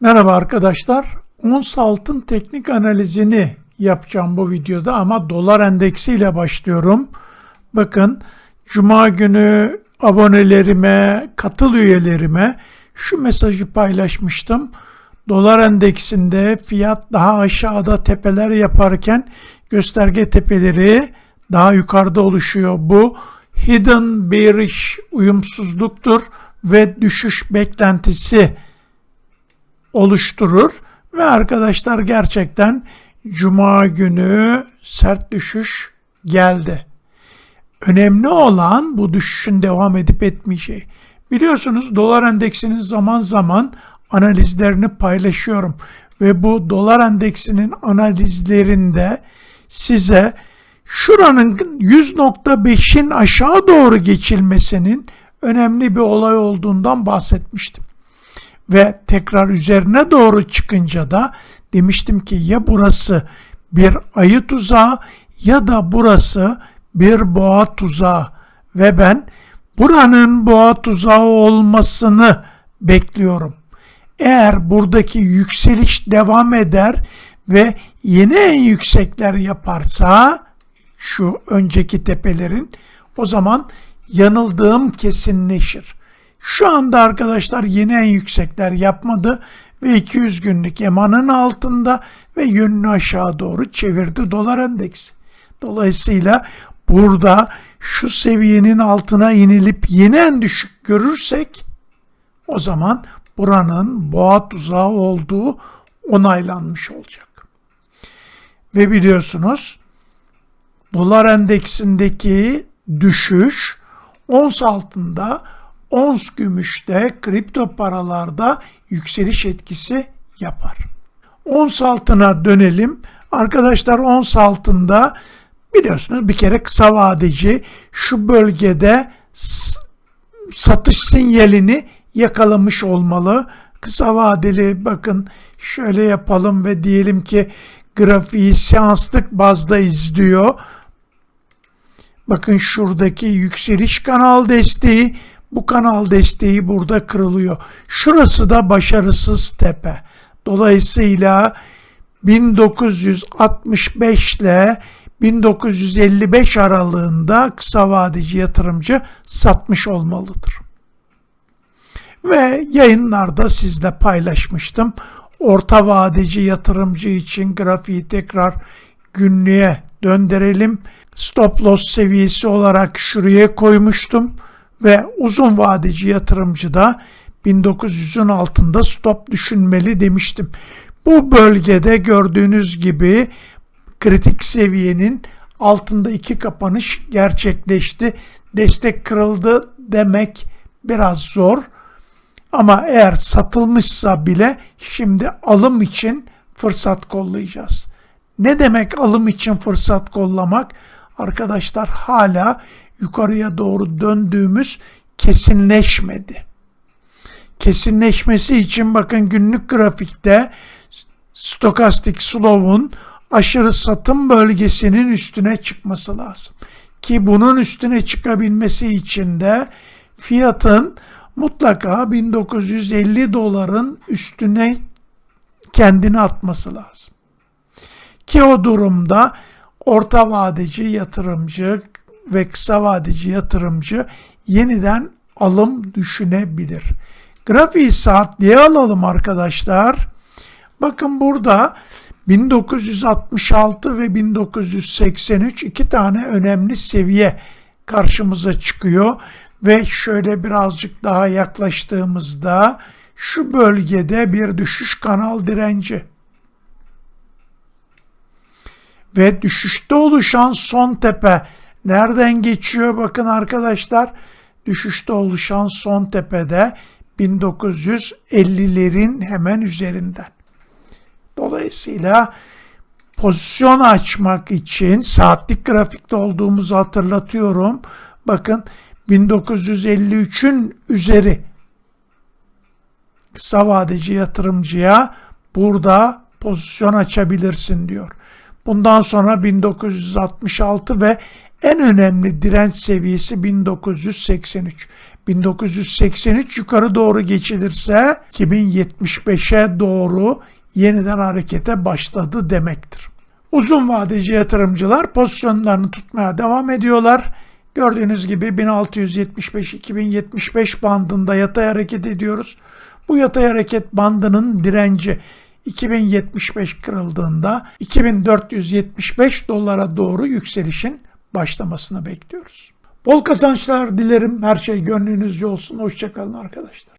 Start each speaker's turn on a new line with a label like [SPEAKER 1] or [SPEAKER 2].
[SPEAKER 1] Merhaba arkadaşlar. Ons altın teknik analizini yapacağım bu videoda ama dolar endeksiyle başlıyorum. Bakın cuma günü abonelerime, katıl üyelerime şu mesajı paylaşmıştım. Dolar endeksinde fiyat daha aşağıda tepeler yaparken gösterge tepeleri daha yukarıda oluşuyor. Bu hidden bearish uyumsuzluktur ve düşüş beklentisi oluşturur ve arkadaşlar gerçekten cuma günü sert düşüş geldi. Önemli olan bu düşüşün devam edip etmeyeceği. Biliyorsunuz dolar endeksinin zaman zaman analizlerini paylaşıyorum ve bu dolar endeksinin analizlerinde size şuranın 100.5'in aşağı doğru geçilmesinin önemli bir olay olduğundan bahsetmiştim ve tekrar üzerine doğru çıkınca da demiştim ki ya burası bir ayı tuzağı ya da burası bir boğa tuzağı ve ben buranın boğa tuzağı olmasını bekliyorum. Eğer buradaki yükseliş devam eder ve yeni en yüksekler yaparsa şu önceki tepelerin o zaman yanıldığım kesinleşir. Şu anda arkadaşlar yeni en yüksekler yapmadı ve 200 günlük emanın altında ve yönünü aşağı doğru çevirdi dolar endeksi. Dolayısıyla burada şu seviyenin altına inilip yeni en düşük görürsek o zaman buranın boğa tuzağı olduğu onaylanmış olacak. Ve biliyorsunuz dolar endeksindeki düşüş ons altında ons gümüşte kripto paralarda yükseliş etkisi yapar. Ons altına dönelim. Arkadaşlar ons altında biliyorsunuz bir kere kısa vadeci şu bölgede satış sinyalini yakalamış olmalı. Kısa vadeli bakın şöyle yapalım ve diyelim ki grafiği seanslık bazda izliyor. Bakın şuradaki yükseliş kanal desteği bu kanal desteği burada kırılıyor. Şurası da başarısız tepe. Dolayısıyla 1965 ile 1955 aralığında kısa vadeci yatırımcı satmış olmalıdır. Ve yayınlarda sizle paylaşmıştım. Orta vadeci yatırımcı için grafiği tekrar günlüğe döndürelim. Stop loss seviyesi olarak şuraya koymuştum ve uzun vadeci yatırımcı da 1900'ün altında stop düşünmeli demiştim. Bu bölgede gördüğünüz gibi kritik seviyenin altında iki kapanış gerçekleşti. Destek kırıldı demek biraz zor. Ama eğer satılmışsa bile şimdi alım için fırsat kollayacağız. Ne demek alım için fırsat kollamak? Arkadaşlar hala yukarıya doğru döndüğümüz kesinleşmedi. Kesinleşmesi için bakın günlük grafikte stokastik slow'un aşırı satım bölgesinin üstüne çıkması lazım. Ki bunun üstüne çıkabilmesi için de fiyatın mutlaka 1950 doların üstüne kendini atması lazım. Ki o durumda orta vadeci yatırımcı ve kısa vadeci yatırımcı yeniden alım düşünebilir. Grafiği saatliğe alalım arkadaşlar. Bakın burada 1966 ve 1983 iki tane önemli seviye karşımıza çıkıyor ve şöyle birazcık daha yaklaştığımızda şu bölgede bir düşüş kanal direnci ve düşüşte oluşan son tepe Nereden geçiyor? Bakın arkadaşlar düşüşte oluşan son tepede 1950'lerin hemen üzerinden. Dolayısıyla pozisyon açmak için saatlik grafikte olduğumuzu hatırlatıyorum. Bakın 1953'ün üzeri kısa vadeci yatırımcıya burada pozisyon açabilirsin diyor. Bundan sonra 1966 ve en önemli direnç seviyesi 1983. 1983 yukarı doğru geçilirse 2075'e doğru yeniden harekete başladı demektir. Uzun vadeci yatırımcılar pozisyonlarını tutmaya devam ediyorlar. Gördüğünüz gibi 1675-2075 bandında yatay hareket ediyoruz. Bu yatay hareket bandının direnci 2075 kırıldığında 2475 dolara doğru yükselişin başlamasını bekliyoruz. Bol kazançlar dilerim. Her şey gönlünüzce olsun. Hoşçakalın arkadaşlar.